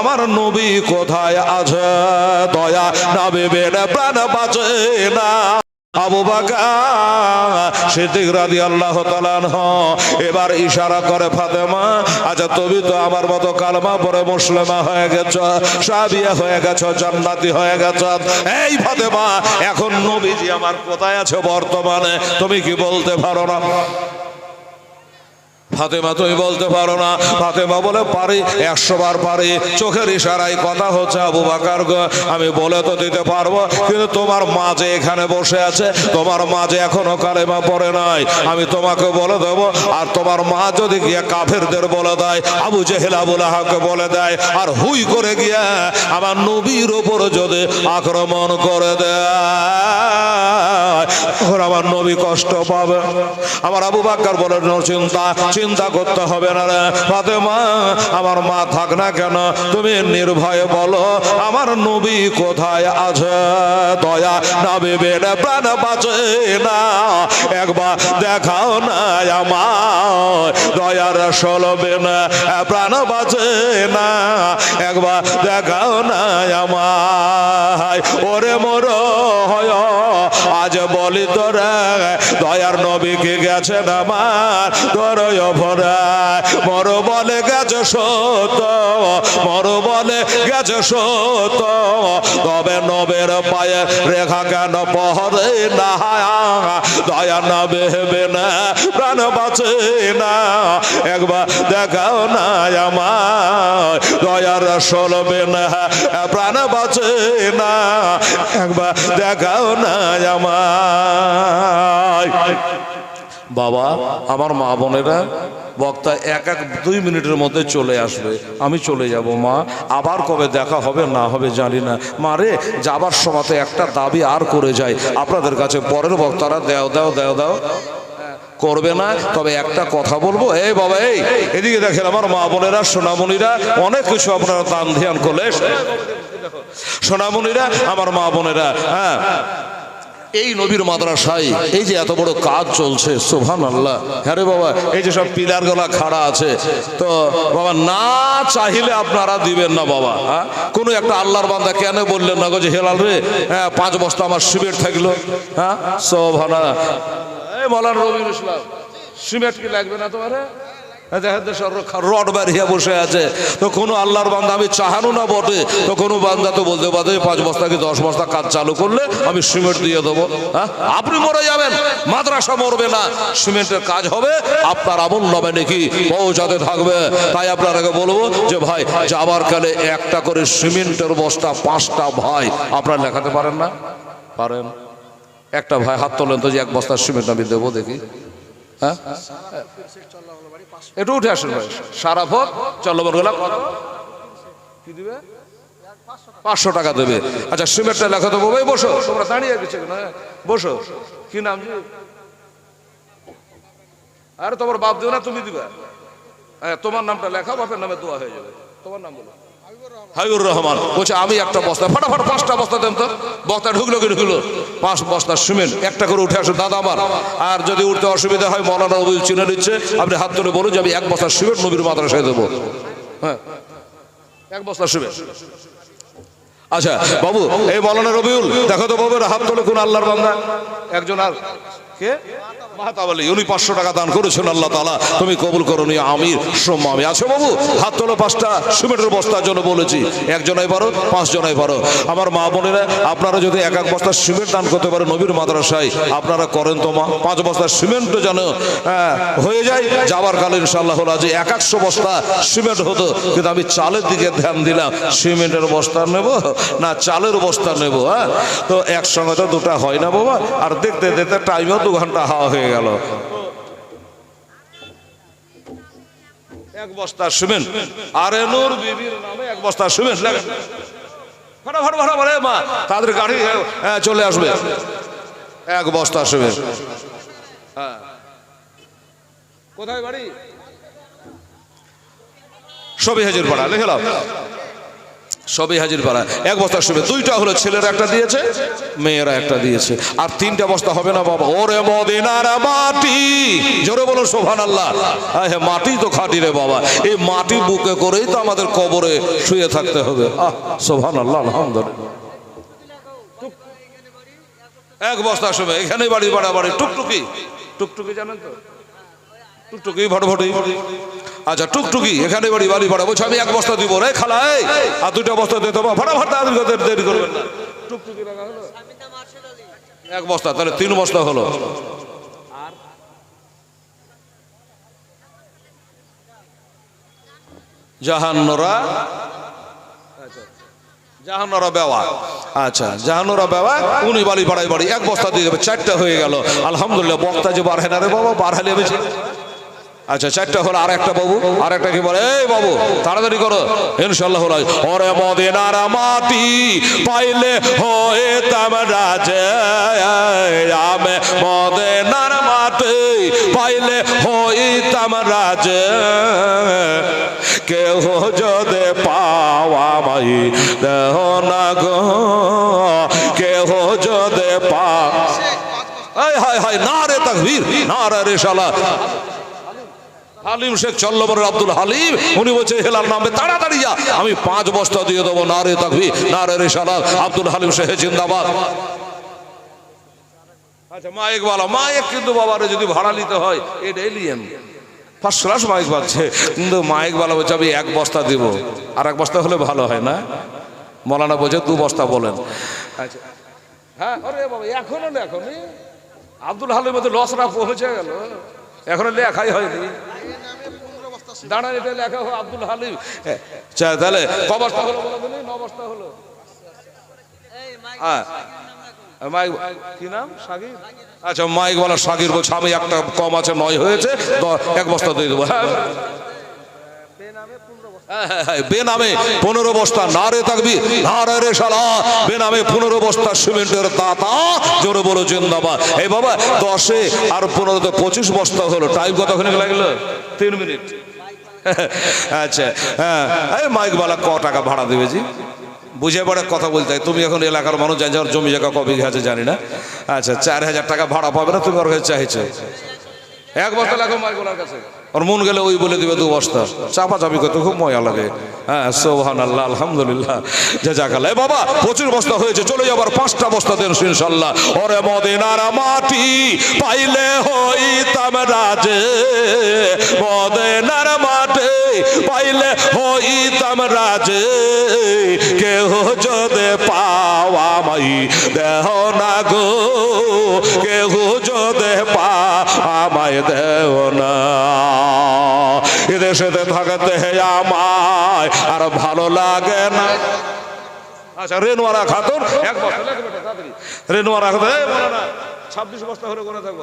আমার নবী কোথায় আছে? দয়া নবী বেড়ে প্রাণ বাঁচে না। আবু বাকার সিদ্দিক আনহু এবার ইশারা করে, ফাতেমা আচ্ছা তুমি তো আমার মতো কালমা পরে মুসলিমা হয়ে গেছ, সাবিয়া হয়ে গেছ, জান্নাতি হয়ে গেছ। এই ফাতেমা, এখন নবীজি আমার কোথায় আছে বর্তমানে? তুমি কি বলতে পারো না? ফাতেমা তুমি বলতে পারো না। ফাতেমা বলে, পারি, একশো বার পারি। চোখের ইশারায় কথা হচ্ছে আবু বাকার আমি বলে তো দিতে পারব, কিন্তু তোমার মা যে এখানে বসে আছে, তোমার মা যে এখনও কালেমা পড়ে নাই, আমি তোমাকে বলে দেবো। আর তোমার মা যদি গিয়ে কাফেরদের বলে দেয়, আবু জেহেল আবুল আহাকে বলে দেয়, আর হুই করে গিয়ে আমার নবীর ওপর যদি আক্রমণ করে দেয় আমার নবী কষ্ট পাবে। আমার আবু বাক্কার বলে "No চিন্তা চিন্তা করতে হবে না রে। ফাতেমা, আমার মা থাক না কেন? তুমি নির্ভয়ে বলো, আমার নবী কোথায় আছে? দয়া নবী বেড়ে প্রাণ বাঁচে না। একবার দেখাও না আমার দয়ার সলবে না প্রাণ বাঁচে না। একবার দেখাও না আমার ওরে মোর আজ বলি তোরা, দয়ার নবীকে গেছেন আমার? তোরয় ভরা মর বলে গেছে সত মর বলে গেছে সত তবে নবের পায়ে রেখা কেন পহরে না দয়া না বেহবে না প্রাণ বাঁচে না একবার দেখাও না আমার দয়ার সলবে না প্রাণ বাঁচে না একবার দেখাও না আমার বাবা, আমার মা বোনেরা, বক্তা এক এক দুই মিনিটের মধ্যে চলে আসবে। আমি চলে যাব, মা। আবার কবে দেখা হবে, না হবে, জানি না। মা রে, যাবার সময়তে একটা দাবি আর করে যায়। আপনাদের কাছে পরের বক্তারা, দেও, দাও দেও, দাও। করবে না, তবে একটা কথা বলব। এই বাবা, এই, এদিকে দেখেন আমার মা বোনেরা, সোনামণিরা, অনেক কিছু আপনারা দান ধ্যান করলে। সোনামণিরা, আমার মা বোনেরা হ্যাঁ। এই নবীর মাদ্রাসায় এই যে এত বড় কাজ চলছে সোভান আল্লাহ হ্যাঁ বাবা, এই যে সব পিলার গলা খাড়া আছে, তো বাবা, না চাইলে আপনারা দিবেন না বাবা হ্যাঁ? কোনো একটা আল্লাহর বান্দা কেন বললেন না গো যে, হেলাল রে হ্যাঁ পাঁচ বস্তা আমার সিমেন্ট থাকল হ্যাঁ? সোভানা এই মলান রবির ইসলাম, সিমেন্ট কি লাগবে না তোমার? রড বসে আছে। তো কোনো আমি চাহানো না বটে। তো কোনো বান্দা তো বলতে পারে, পাঁচ বস্তা কি দশ বস্তা কাজ চালু করলে আমি সিমেন্ট দিয়ে দেবো। হ্যাঁ? আপনি মরে যাবেন, মাদ্রাসা মরবে না। সিমেন্টের কাজ হবে, আপনার আমল নবে নাকি পৌঁছাতে থাকবে। তাই আপনারাকে বলব যে ভাই, যাবার কালে একটা করে সিমেন্টের বস্তা পাঁচটা ভাই, আপনারা লেখাতে পারেন না? পারেন। একটা ভাই হাত তোলেন তো যে এক বস্তা সিমেন্ট আমি দেবো দেখি। হ্যাঁ? একটু উঠে আসুন ভাই। সারা ভোগ চল্লবর গোলাপ। কি দিবে? পাঁচশো টাকা দেবে। আচ্ছা সিমেন্টটা লেখা দেবো ভাই বসো। তোমরা দাঁড়িয়ে গেছে হ্যাঁ? বসো। কি নাম আরে, তোমার বাপ দিও না, তুমি দিবে। হ্যাঁ তোমার নামটা লেখা, বাপের নামে দোয়া হয়ে যাবে। তোমার নাম বলো। হাবিবুর রহমান। বলছে, আমি একটা বস্তা, ফাটাফাট পাঁচটা বস্তা দেন তো। বস্তা ঢুকলো কি ঢুকলো? পাঁচ বস্তা সিমেন্ট, একটা করে উঠে আসুন দাদা আমার। আর যদি উঠতে অসুবিধা হয়, মলানা নবী চিনে নিচ্ছে, আপনি হাত ধরে বলুন যে আমি এক বস্তা সিমেন্ট নবীর মাদ্রাসায় দেবো। হ্যাঁ এক বস্তা সিমেন্ট। আচ্ছা বাবু, এই মলানা রবিউল, দেখো তো বাবু হাত তোলে কোন আল্লাহর বান্দা? একজন আর কে মাহাতা বলে উনি পাঁচশো টাকা দান করেছেন আল্লাহ তালা তুমি কবুল করো নি আমির সোম্মামি আছে বাবু হাত তোলো পাঁচটা সিমেন্টের বস্তার জন্য বলেছি। একজনাই পারো পাঁচ জনাই পারো। আমার মা বোনেরা আপনারা যদি এক এক বস্তা সিমেন্ট দান করতে পারেন নবীর মাদ্রাসায় আপনারা করেন তো মা। পাঁচ বস্তা সিমেন্ট যেন হ্যাঁ, হয়ে যায়। যাবার কালে ইনশাল্লাহ যে এক একশো বস্তা সিমেন্ট হতো। কিন্তু আমি চালের দিকে ধ্যান দিলাম। সিমেন্টের বস্তা নেব না চালের বস্তা নেব হ্যাঁ? তো একসঙ্গে তো দুটা হয় না বাবা। আর দেখতে দেখতে টাইমেও ঘণ্টা হাওয়া হয়ে গেল। এক বস্তা বিবির নামে এক বস্তা মা, তাদের গাড়ি চলে আসবে। এক বস্তা সিমেন্ট। হ্যাঁ। কোথায় বাড়ি? সবই হাজির পাড়া, লিখে সবই হাজির পাড়া এক বস্তা শুবে দুইটা হলো ছেলেরা একটা দিয়েছে, মেয়েরা একটা দিয়েছে। আর তিনটা বস্তা হবে না বাবা। ওরে মদিনার মাটি, জোরে বলো শোভান আল্লাহ হ্যাঁ মাটি তো খাটি রে বাবা। এই মাটি বুকে করেই তো আমাদের কবরে শুয়ে থাকতে হবে। আহ শোভান আল্লাহ আলহামদুলিল্লাহ। এক বস্তা শুবে এখানে বাড়ি বাড়া বাড়ি টুকটুকি টুকটুকি জানেন তো? টুকটুকি, ভটভটি। আচ্ছা টুকটুকি, এখানে বাড়ি বাড়ি ভাড়া বলছো আমি এক বস্তা দিব, রে খালাই। আর দুটো বস্তা দিতে হবে ফাটাফাট তাড়াতাড়ি দেরি করবেন না। টুকটুকি রাখা হলো? এক বস্তা, তাহলে তিন বস্তা হলো। জাহান্নরা? জাহান্নরা বেওয়া। আচ্ছা জাহান্নরা বেওয়া, উনি বাড়ি বাড়াই বাড়ি, এক বস্তা দিয়ে দেবে, চারটা হয়ে গেল। আলহামদুলিল্লাহ, বক্তা যে বার না রে বাবা, বার হালে বেছে আচ্ছা চারটা হলো আর একটা বাবু। আর একটা কি বলে, এই বাবু, তাড়াতাড়ি করো ইনশাল্লাহ ওরে মদিনার মাটি পাইলে হয়ে তাম রাজে, আমি মদিনার মাটি পাইলে হইতাম রাজে। কেহ যদি পাওয়া মাই দেহ না গো, কেহ যদি পা হায় হায় হায় না রে তাকবীর না রে শালা হালিম শেখ চল্লবরের আব্দুল হালিম, উনি বলছে হেলার নামে তাড়াতাড়ি যা। আমি পাঁচ বস্তা দিয়ে দেবো না রে তাকবি না রে রেশালাল আব্দুল হালিম শেখ জিন্দাবাদ। আচ্ছা মাইক বলা মাইক কিন্তু বাবারে যদি ভাড়া নিতে হয় এটা এলিয়েন ফার্স্ট ক্লাস মাইক বাজছে কিন্তু মাইক বলা বলছে, আমি এক বস্তা দিব। আর এক বস্তা হলে ভালো হয় না? মলানা বলছে, দু বস্তা বলেন। আচ্ছা হ্যাঁ আরে বাবা, এখনও না এখনই আব্দুল হালিম মধ্যে লসরা পৌঁছে গেল। এখনও লেখাই হয়নি। দাঁড়ান এটা লেখা আব্দুল হালিম। আচ্ছা তাহলে হলো হলো। হ্যাঁ মাইক কি নাম? সাগির আচ্ছা মাইক বলা সাগির বলছে আমি একটা কম আছে নয় হয়েছে এক বস্তা দিয়ে দেবো। হ্যাঁ হ্যাঁ, হ্যাঁ, হ্যাঁ, বেনামে পনেরো বস্তা না রে থাকবি বেনামে পনেরো বস্তা সিমেন্টের দাতা জোরে বলো জিন্দাবাদ। এই বাবা দশে আর পনেরোতে পঁচিশ বস্তা হলো টাইম কতক্ষণ লাগল? তিন মিনিট। আচ্ছা হ্যাঁ। আরে মাইকওয়ালা ক টাকা ভাড়া দেবে জি? বুঝে পড়ে কথা বলতে। তুমি এখন এলাকার মানুষ, জানি যাওয়ার জমি জায়গা কবে আছে জানি না। আচ্ছা চার হাজার টাকা ভাড়া পাবে না, তুমি ওর কাছে চাইছো। এক বছর লাগো মাইগুলার কাছে। ওর মন গেলে ওই বলে দিবে দু বস্তা। চাপা চাপি করতে খুব মজা লাগে। হ্যাঁ সোহান আল্লাহ আলহামদুলিল্লাহ। যে জাকাল এ বাবা, প্রচুর বস্তা হয়েছে, চলে যাবার পাঁচটা বস্তা দেন ইনশাল্লাহ ওরে মদিনার মাটি পাইলে হইতাম রাজে। মদিনার মাটি পাইলে হইতাম রাজে। কেহ যদি পাওয়া মাই দেহ না গো, কেহ যদি পাওয়ামায় দেহ না। এদেশেতে থাকতে হে আমায়, আর ভালো লাগে না আচ্ছা রেনুয়ারা খাতুন, এক বছর। রেনোয়ারা খাতুন ছাব্বিশ বস্তা হলে কোনে থাকব।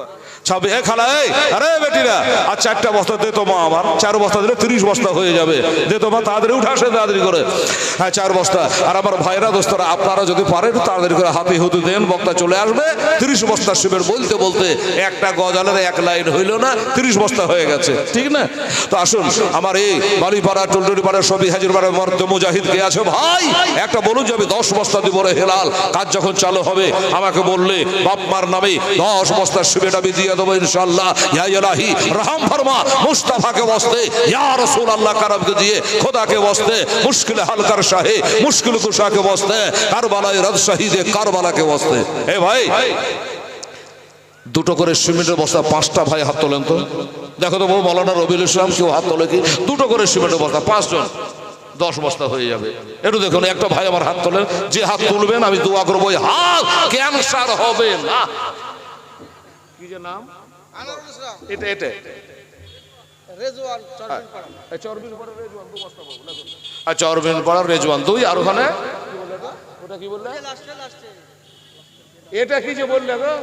ছাব্বিশ, এ খালা, এই, আরে বেটিরা, আর চারটা বস্তা দে তো মা আমার, চার বস্তা দিলে তিরিশ বস্তা হয়ে যাবে। দে তো মা, তাড়াতাড়ি উঠে আসে, তাড়াতাড়ি করে। হ্যাঁ চার বস্তা। আর আমার ভাইরা, দোস্তরা, আপনারা যদি পারেন তাড়াতাড়ি করে হাতে হুতু দেন, বক্তা চলে আসবে। তিরিশ বস্তা শিবের বলতে বলতে একটা গজালের এক লাইন হইল না, তিরিশ বস্তা হয়ে গেছে। ঠিক না? তো আসুন, আমার এই বালিপাড়া টুলটুলি পাড়া সবই হাজির পাড়া মর্দ মুজাহিদ কে আছে? ভাই, একটা বলুন যে আমি দশ বস্তা দিব রে হেলাল। কাজ যখন চালু হবে, আমাকে বললে, বাপ মার নামে দশ বস্তা আমি দিয়ে দেবো ইনশাল্লাহ ইয়া ইলাহি, রহম ফরমা। মুস্তাফাকে বসতে, ইয়া রসুল আল্লাহ কারামকে দিয়ে, খোদাকে বসতে, মুশকিল হালকার শাহে, মুশকিল কুশাকে বসতে, কারবালায় রদ শাহিদে, কারবালাকে বসতে। এ ভাই, দুটো করে সিমেন্টের বস্তা, পাঁচটা ভাই হাত তোলেন তো। দেখো তো মৌলানা রবিউল ইসলাম কেউ হাত তোলে কি? দুটো করে সিমেন্টের বস্তা, পাঁচজন। দশ বস্তা হয়ে যাবে। একটু দেখুন, একটা ভাই আমার হাত তোলেন, যে হাত তুলবেন, আমি দোয়া করব হাত ক্যান্সার হবে না। কি যে নাম? এটা এটা। রেজওয়ান চরবিনপাড়া। এই চরবিন পাড়ার রেজওয়ান দুই আর ওখানে? কি ওটা কি বললে? এটা কি যে বললে গো?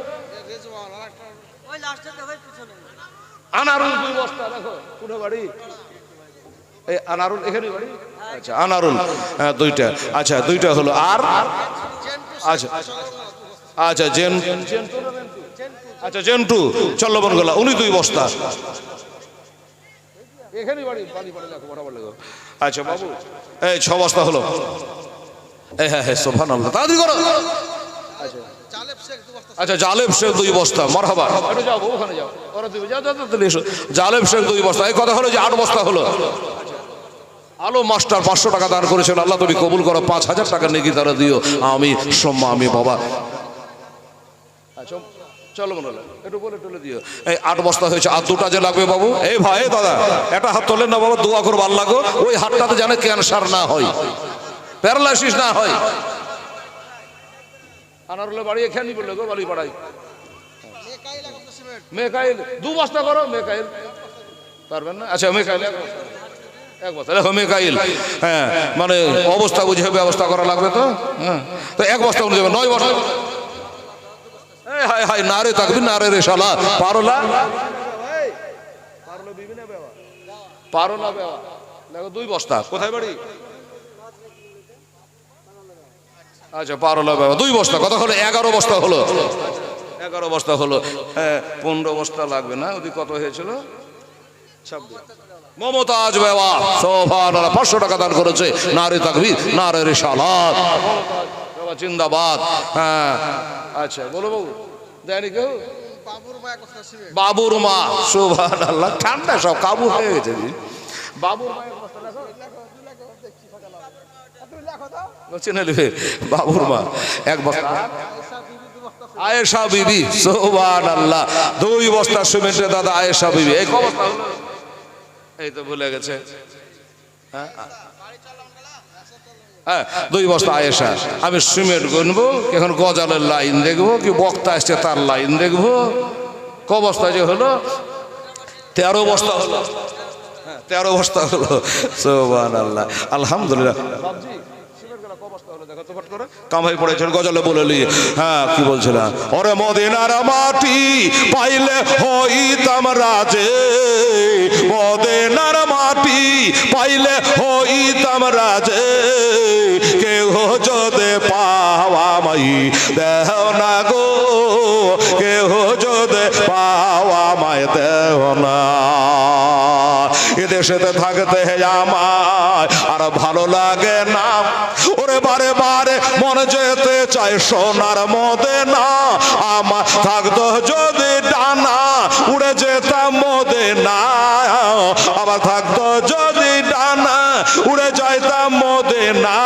আনারুল দুই বস্তা দেখো কোনে বাড়ি? এই আনারুল এখানে বাড়ি? আচ্ছা আনারুল হ্যাঁ দুইটা। আচ্ছা দুইটা হলো আর? আচ্ছা আচ্ছা জেন আচ্ছা জেন্টু চল্লবন গলা উনি দুই বস্তা। আচ্ছা বাবু এই ছ বস্তা হলো। হ্যাঁ হ্যাঁ সোফান তাড়াতাড়ি করো। আচ্ছা জালেব শেখ দুই বস্তা মারহাবা। জালেব শেখ দুই বস্তা এই কথা হলো যে আট বস্তা হলো। আলো মাস্টার পাঁচশো টাকা দান করেছেন আল্লাহ তুমি কবুল করো পাঁচ হাজার টাকা নেকি তারা দিও। আমি সোম্মা আমি বাবা। আচ্ছা, চলো মনে একটু বলে টলে দিও। এই আট বস্তা হয়েছে, আর দুটা যে লাগবে বাবু? এই ভাই দাদা, একটা হাত তোলেন না বাবা, দোয়া করব আল্লাহ গো ওই হাতটাতে জানে ক্যান্সার না হয়, প্যারালাইসিস না হয়। আনারুলে বাড়ি এখানে বললে গো বাড়ি লাগাম মেকাইল, দু বস্তা করো, মেকাইল। পারবেন না? আচ্ছা মেকাইল এক বস্তা। দেখো মেকাইল। হ্যাঁ মানে অবস্থা বুঝে ব্যবস্থা করা লাগবে তো? হ্যাঁ তো এক বস্তা উনি দেবেন, নয় বস্তা। কোথায় বাড়ি? আচ্ছা দুই বস্তা। এগারো বস্তা হলো। এগারো বস্তা হলো। হ্যাঁ পনেরো বস্তা লাগবে না। ওদিকে কত হয়েছিল? মমতাজ বেওয়া। সোফান পাঁচশো টাকা দান করেছে। নারে তাকবি নারে রে সালাদ বাবা জিন্দাবাদ। হ্যাঁ। আচ্ছা বলো বাবু দেয়নি কেউ? বাবুর মা এক সোভান আল্লাহ ঠান্ডা সব কাবু হয়ে গেছে বাবুর মা এক বস্তা দেখো। চিনে নেবে বাবুর মা এক বস্তা। আয়েশা বিবি সোবান আল্লাহ দুই বস্তা সিমেন্টে দাদা আয়েশা বিবি এই ক বস্তা এই তো ভুলে গেছে। হ্যাঁ হ্যাঁ দুই বস্তা আয়েশা। আমি সিমেন্ট গুনবো এখন গজালের লাইন দেখব কি বক্তা আসছে তার লাইন দেখব। ক বস্তা যে হলো? তেরো বস্তা হলো। হ্যাঁ, তেরো বস্তা হলো। সোবান আল্লাহ আলহামদুলিল্লাহ। কামাই পড়েছেন, গজলে বলে হ্যাঁ কি বলছিলাম ওরে মদিনার মাটি পাইলে হইতাম রাজে। মদিনার মাটি পাইলে হইতাম রাজে। কেহ যদি পাওয়া মাই দেহ না গো, কেহ যদি পাওয়া মাই দেহ না। এদেশেতে থাকতে হে আমায়। আর ভালো লাগে না। ওরে বারে বারে মন যেতে চায় সোনার মদে না আমার থাকতো যদি ডানা, উড়ে যেতাম মদে না আবার থাকতো যদি ডানা, উড়ে যাইতাম মদে না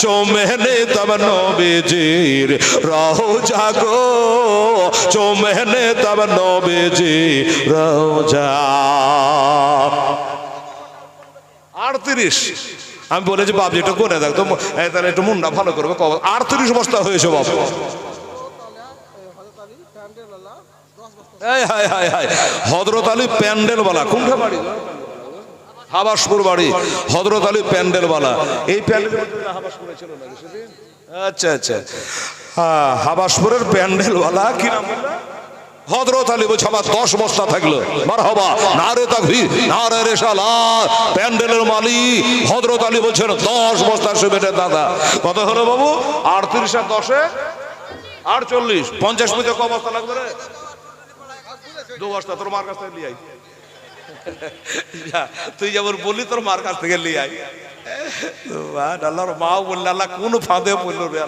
চমে নিতাম নবীজির রহু জাগো। চমে নিতাম নবীজি রোজা আটত্রিশ। আমি বলেছি, বাপ যেটা করে দেখ, তো তাহলে একটু মুন্ডা ভালো করবে, কব- আটত্রিশ বস্তা হয়েছে হাই হজরত আলী প্যান্ডেল বালা কোনটা বাড়ি? হাবাসপুর বাড়ি হজরত আলী প্যান্ডেল বালা এই প্যান্ডেল আচ্ছা আচ্ছা। হ্যাঁ হাবাসপুরের প্যান্ডেল বালা কি নাম? হজরত আলী বলছে আমার দশ বস্তা থাকল। মার হবা না নারে তাকবি নারে রেশালা প্যান্ডেলের মালিক। হজরত আলী বলছেন দশ বস্তা সিমেন্টের দাদা। কত হলো বাবু আটত্রিশ আর দশে আটচল্লিশ। পঞ্চাশ মিনিটে ক বস্তা লাগবে রে? দু বস্তা তোর মার কাছ থেকে লিয়ে আই যা, তুই যেমন বললি, তোর মার কাছ থেকে লিয়ে আই আল্লাহর বললে, আল্লাহ কোন ফাঁদে পড়ল রে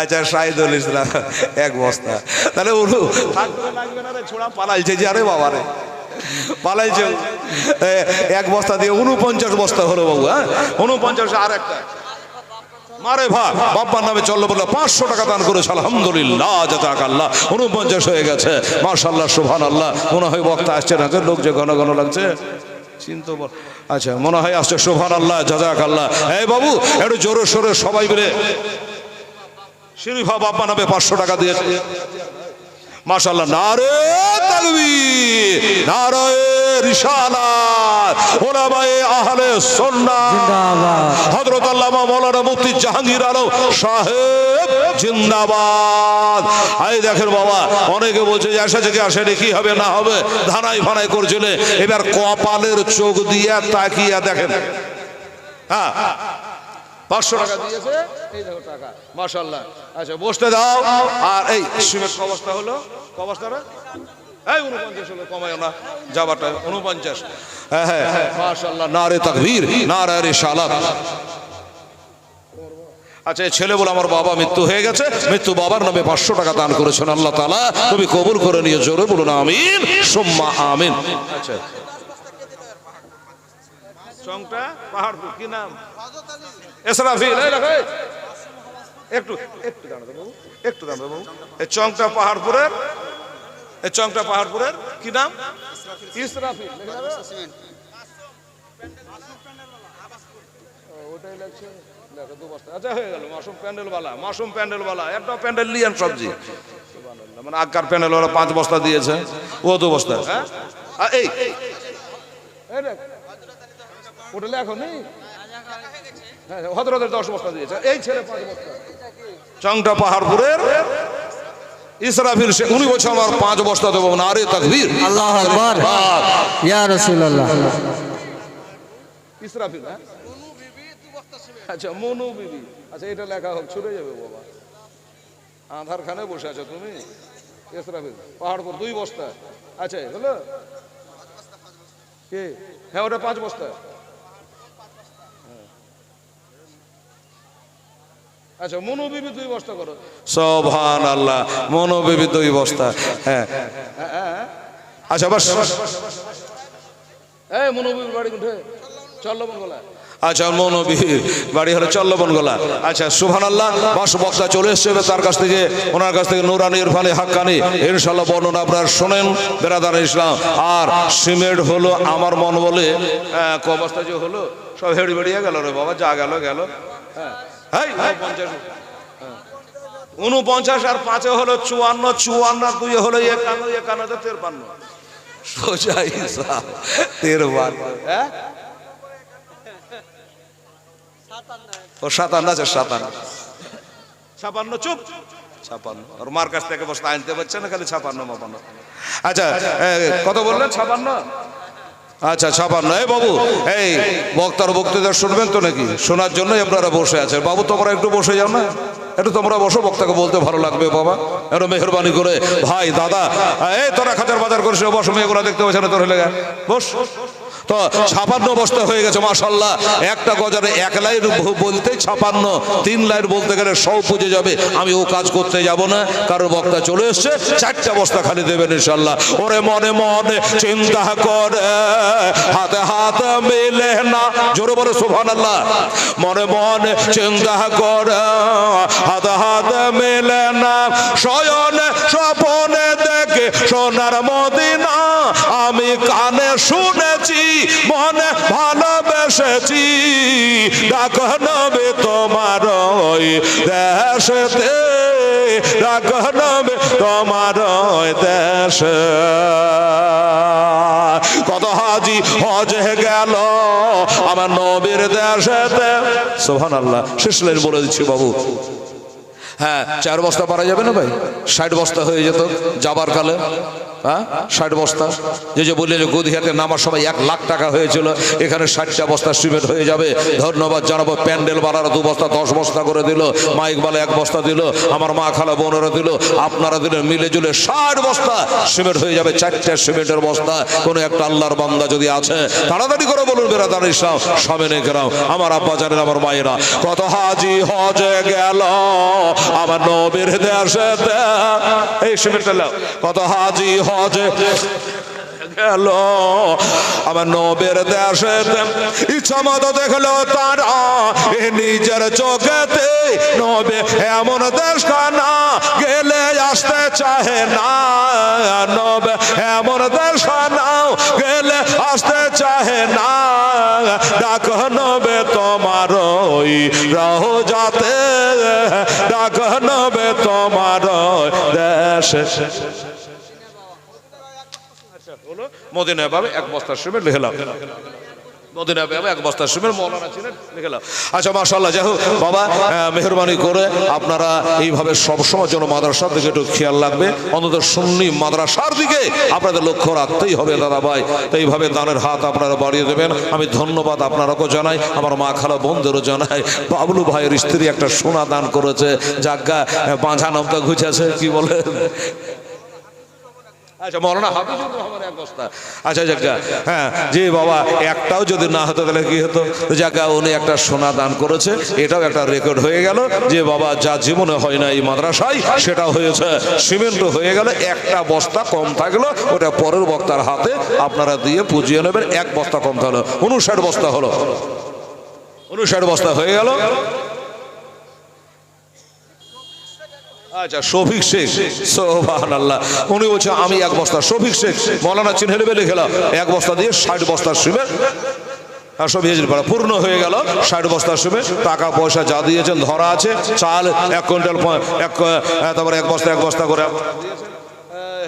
আচ্ছা শাহিদুল ইসলাম, এক বস্তা। তাহলে উরু ছোড়া, পালাইছে যে, আরে বাবা রে। পালাইছে এক বস্তা দিয়ে উনপঞ্চাশ বস্তা হলো বাবু হ্যাঁ? উনপঞ্চাশ আর একটা। মারে নামে বলল পাঁচশো টাকা দান করেছে, আলহামদুলিল্লাহ আল্লাহ উনপঞ্চাশ হয়ে গেছে। মার্শাল্লাহ আল্লাহ মনে হয় বক্তা আসছে না লোক যে ঘন ঘন লাগছে। আচ্ছা মনে হয় আসছে আল্লাহ আল্লাহ বাবু, একটু জোরে সোরে সবাই মিলে। শরীফা বাপ্পা নামে পাঁচশো টাকা দিয়েছে। মাশাল্লাহ নারে তাকবি নারে রিসালাত ওলামায়ে আহলে সুন্নাহ। হযরত আল্লামা মাওলানা মুফতি জাহাঙ্গীর আলম সাহেব জিন্দাবাদ। আই দেখেন বাবা অনেকে বলছে যে আসা থেকে আসেনি কি হবে না হবে? ধানাই ফানাই করছিলে। এবার কপালের চোখ দিয়ে তাকিয়ে দেখেন। হ্যাঁ। পাঁচশো টাকা দিয়েছে। এই দেখো টাকা। মাশাল্লাহ আচ্ছা বসতে দাও। আর এই সিমেন্ট ক হলো। রে এই উনপঞ্চাশ হলে কমায় না যাবাটা উনপঞ্চাশ। হ্যাঁ হ্যাঁ হ্যাঁ। মাশাল্লাহ নারে তাকবীর নারে রে শালাত আচ্ছা ছেলে বলে আমার বাবা মৃত্যু হয়ে গেছে। মৃত্যু বাবার নামে পাঁচশো টাকা দান করেছেন আল্লাহ তালা তুমি কবুল করে নিয়ে জোরে বলুন আমিন। সোম্মা আমিন। আচ্ছা। চংটা পাহাড়পুর কি নাম? এসরাফিল। একটু একটু দাঁড়াতে বাবু একটু দাঁড়াতে বাবু। এই চংটা পাহাড়পুরের এই চংটা পাহাড়পুরের, কি নাম? আচ্ছা হয়ে গেল মাসুম প্যান্ডেল বালা মাসুম প্যান্ডেল বালা একটা প্যান্ডেল সবজি মানে প্যান্ডেল ওরা পাঁচ বস্তা দিয়েছে, ও দু বস্তা। হ্যাঁ? এই ওটা লেখো হ্যাঁ দশ বস্তা দিয়েছে, এই ছেলে চংটা পাহাড়পুরের ইসরাফিল সে উনি বলছে আমার পাঁচ বস্তা দেবো না আরে তাকবীর। আল্লাহ আকবার। ইয়া রাসূলুল্লাহ। ইসরাফিল হ্যাঁ? আচ্ছা মনু বিবি। আচ্ছা এটা লেখা হোক ছুটে যাবে বাবা। আধার খানে বসে আছো তুমি? ইসরাফিল পাহাড়পুর দুই বস্তা আচ্ছা হলো? কে? হ্যাঁ ওটা পাঁচ বস্তা আচ্ছা মনু বিবি দুই বস্তা করো। সোভান আল্লাহ মনু বিবি দুই বস্তা। হ্যাঁ। হ্যাঁ, হ্যাঁ। আচ্ছা বাস। এই মনু বিবির বাড়ি কোথায় চল্লবন গলা। আচ্ছা মনোবীর বাড়ি হলো চল্লবন গোলা। আচ্ছা সুহান আল্লাহ বাস বক্তা চলে এসছে তার কাছ থেকে। ওনার কাছ থেকে নুরানি ইরফানি হাক্কানি। ইনশাল্লাহ বর্ণনা আপনার শোনেন বেরাদার ইসলাম। আর সিমেন্ট হলো আমার মন বলে আহ, ক বস্তা যে হলো সব হেড়ি বেড়িয়ে গেল রে বাবা যা গেল গেল। হ্যাঁ। উনপঞ্চাশ আর পাঁচে হলো চুয়ান্ন চুয়ান্ন দুই হলো একান্ন একান্ন তেরপান্ন। সোজা হিসাব, তেরপান্ন। হ্যাঁ? ও সাতান্ন আছে, সাতান্ন। ছাপান্ন, চুপ। ছাপান্ন। আর মার কাছ থেকে বসতে আনতে পারছে না, খালি ছাপান্ন মাপান্ন আচ্ছা কত বললেন? ছাপান্ন? আচ্ছা ছাপান্ন এই বাবু, এই বক্তার বক্তৃতা শুনবেন তো নাকি? শোনার জন্যই আপনারা বসে আছেন। বাবু, তোমরা একটু বসে যাও না? একটু তোমরা বসো, বক্তাকে বলতে ভালো লাগবে, বাবা। একটু মেহরবানি করে। ভাই, দাদা, এই তোরা খাজার বাজার করিস বস, মেয়েগুলো দেখতে পাচ্ছ না তোর লেগে বস। তো ছাপান্ন বস্তা হয়ে গেছে মাশাল্লাহ একটা গজারে এক লাইন বলতে ছাপান্ন, তিন লাইন বলতে গেলে সব বুঝে যাবে। আমি ও কাজ করতে যাব না, কারও বক্তা চলে এসছে, চারটা বস্তা খালি দেবেন ইনশাল্লাহ ওরে মনে মনে চিন্তা করে, হাতে হাত মেলে না। জোরে বলে সুভান আল্লাহ মনে মনে চিন্তা করে, হাতে হাত মেলে না। শয়নে স্বপনে দেখে সোনার মদিনা, আমি কানে শুনেছি, মনে ভালোবেসেছি। ডাক নবে তোমার দেশেতে, ডাক নবে তোমার দেশে। কত হাজি হজে গেল আমার নবীর দেশেতে। সোহান আল্লাহ শেষ বলে দিচ্ছি বাবু। হ্যাঁ চার বস্তা পারা যাবে না ভাই? ষাট বস্তা হয়ে যেত যাবার কালে। হ্যাঁ ষাট বস্তা যে যে বললেন যে গদিহাতে নামার সময় এক লাখ টাকা হয়েছিল, এখানে ষাটটা বস্তা সিমেন্ট হয়ে যাবে ধন্যবাদ জানাব, প্যান্ডেল বালারা দু বস্তা, দশ বস্তা করে দিল, মাইক বালা এক বস্তা দিল, আমার মা খালা বোনেরা দিল, আপনারা দিলেন মিলে জুলে ষাট বস্তা সিমেন্ট হয়ে যাবে, চারটে সিমেন্টের বস্তা, কোনো একটা আল্লাহর বান্দা যদি আছে, তাড়াতাড়ি করে বলুন বেরাদার ইসলাম সামনে গেলাম, আমার আব্বা জানেন, আমার মায়েরা, কত হাজি হজে গেল, আমার নবীর দেশেতে এই সিমেন্টটা লাও। কত হাজি হজে গেল। আমার নবের দেশে ইচ্ছা মতো দেখল তারা। নিজের চোখেতে নবে এমন দেশ কানা গেলে আসতে চাহে না। নবে এমন দেশ কানাও গেলে আসতে চাহে না। ডাক নবে তোমার ওই রহ যাতে ডাক নবে তোমার দেশে। হলো মদিনা পাবে এক বস্তা সিমেন্ট লিখে এক বস্তা সিমেন্ট মৌলানা ছিলেন আচ্ছা মাশাল্লাহ যাই হোক, বাবা করে আপনারা এইভাবে সবসময় যেন মাদ্রাসার একটু খেয়াল মাদ্রাসার দিকে আপনাদের লক্ষ্য রাখতেই হবে, দাদা ভাই। এইভাবে দানের হাত আপনারা বাড়িয়ে দেবেন। আমি ধন্যবাদ আপনারাকেও জানাই, আমার মা খালা বোনদেরও জানাই। বাবলু ভাইয়ের স্ত্রী একটা সোনা দান করেছে। জাগা বাঁঝা নামটা ঘুচেছে, কি বলে আচ্ছা মৌলানা হাফিজুর আচ্ছা যাকা হ্যাঁ যে বাবা, একটাও যদি না হতো তাহলে কি হতো? যাকা উনি একটা সোনা দান করেছে, এটাও একটা রেকর্ড হয়ে গেল। যে বাবা, যা জীবনে হয় না এই মাদ্রাসায় সেটা হয়েছে। সিমেন্ট হয়ে গেল, একটা বস্তা কম থাকল, ওটা পরের বক্তার হাতে আপনারা দিয়ে পুজিয়ে নেবেন, এক বস্তা কম থাকল। উনষাট বস্তা হলো। উনষাট বস্তা হয়ে গেল। আচ্ছা আল্লাহ উনি বলছে, আমি এক বস্তা লিখেলাম এক বস্তা দিয়ে ষাট পূর্ণ হয়ে গেল, ষাট বস্তা সিমেন্ট টাকা পয়সা যা দিয়েছেন, ধরা আছে। চাল এক কুইন্টাল এক তারপরে এক বস্তা এক বস্তা করে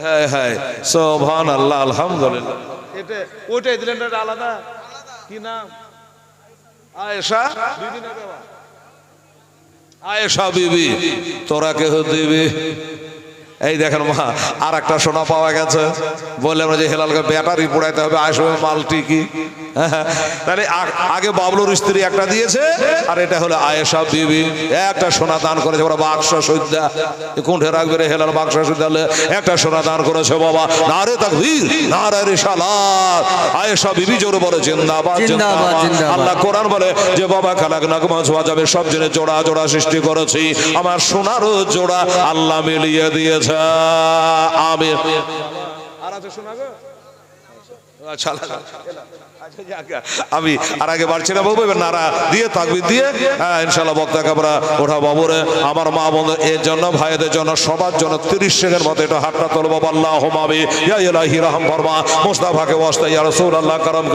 হ্যাঁ হ্যাঁ সোহান আল্লাহ আলহামদুলিল্লাহ। ওইটাই দিলেন আলাদা? কি নাম? আয়েশা? আয়েশা বিবি, তোরা কেহ দিবি? এই দেখেন মা আর একটা সোনা পাওয়া গেছে। বললাম যে হেলালকে ব্যাটারি পোড়াইতে হবে, আসবে মালটি কি তাহলে আগে বাবলুর স্ত্রী একটা দিয়েছে আর এটা হলো আয়েশা বিবি। একটা সোনা দান করেছে ওরা বাক্স সজ্জা। কুণ্ঠে রাখবে রে হেলাল বাক্স হলে একটা সোনা দান করেছে বাবা। নারে তাকবীর নারে রিসালাত আয়েশা বিবি জোরে বলে জিন্দাবাদ জিন্দাবাদ। আল্লাহ কোরআন বলে যে বাবা খালাক নাকমাজ হওয়া যাবে সব জেনে জোড়া জোড়া সৃষ্টি করেছি। আমার সোনারও জোড়া আল্লাহ মিলিয়ে দিয়েছে। আমি আর আছে শোনা গো? আচ্ছা আচ্ছা, আমি আর আগে বাড়ছি না বাবু এবার নারা দিয়ে তাকবির দিয়ে হ্যাঁ ইনশাল্লাহ বক্তাকে আমরা ওঠা বাবুরে আমার মা বন্ধু এর জন্য, ভাইদের জন্য, সবার জন্য তিরিশ সেকেন্ড মতো এটা হাতটা তোলবো। আল্লাহ হোমাবি ইয়া রহম, ফরমা। মুস্তাফাকে আল্লাহ করম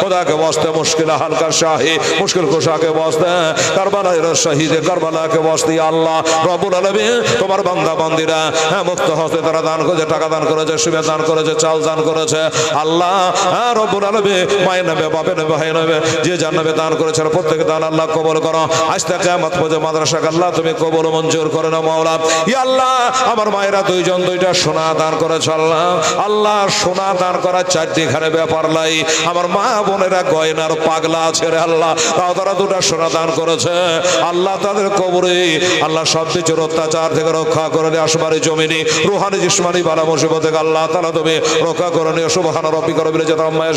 খোদাকে মুশকিল হাল কর শাহে। মুশকিল কুশাকে ওয়াস্তে শহীদে, কারবালাকে আল্লাহ আলামিন। তোমার বান্দা, বান্দিরা হ্যাঁ মুক্ত হস্তে, তারা দান করেছে, টাকা দান করেছে শিবে দান করেছে, চাল দান করেছে। আল্লাহ হ্যাঁ রব্বুল আলামিন মায়ের নেবে বাপের নেবে, ভাই নেবে, যে যার নেবে দান করেছে প্রত্যেক দান আল্লাহ কবল করো। আজ কিয়ামত পর্যন্ত মাদ্রাসা আল্লাহ তুমি কবল মঞ্জুর করে নাও, মাওলা। আল্লাহ, আমার মায়েরা দুইজন দুইটা সোনা দান করেছে, আল্লাহ। আল্লাহ, সোনা দান করা চারটি ঘরে ব্যাপার লাই আমার মা বোনেরা গয়নার পাগলা আছে রে আল্লাহ, তাও তারা দুটা সোনা দান করেছে। আল্লাহ তাদের কবরে, আল্লাহ সব কিছুর অত্যাচার থেকে রক্ষা করে নিয়ে আসবারে জমিনি, রুহানি, জিসমানি, বালা মুসিবত থেকে আল্লাহ তালা তুমি রক্ষা করে নিয়ে সুবহান রব্বি করে বিলে যেতাম মায়ের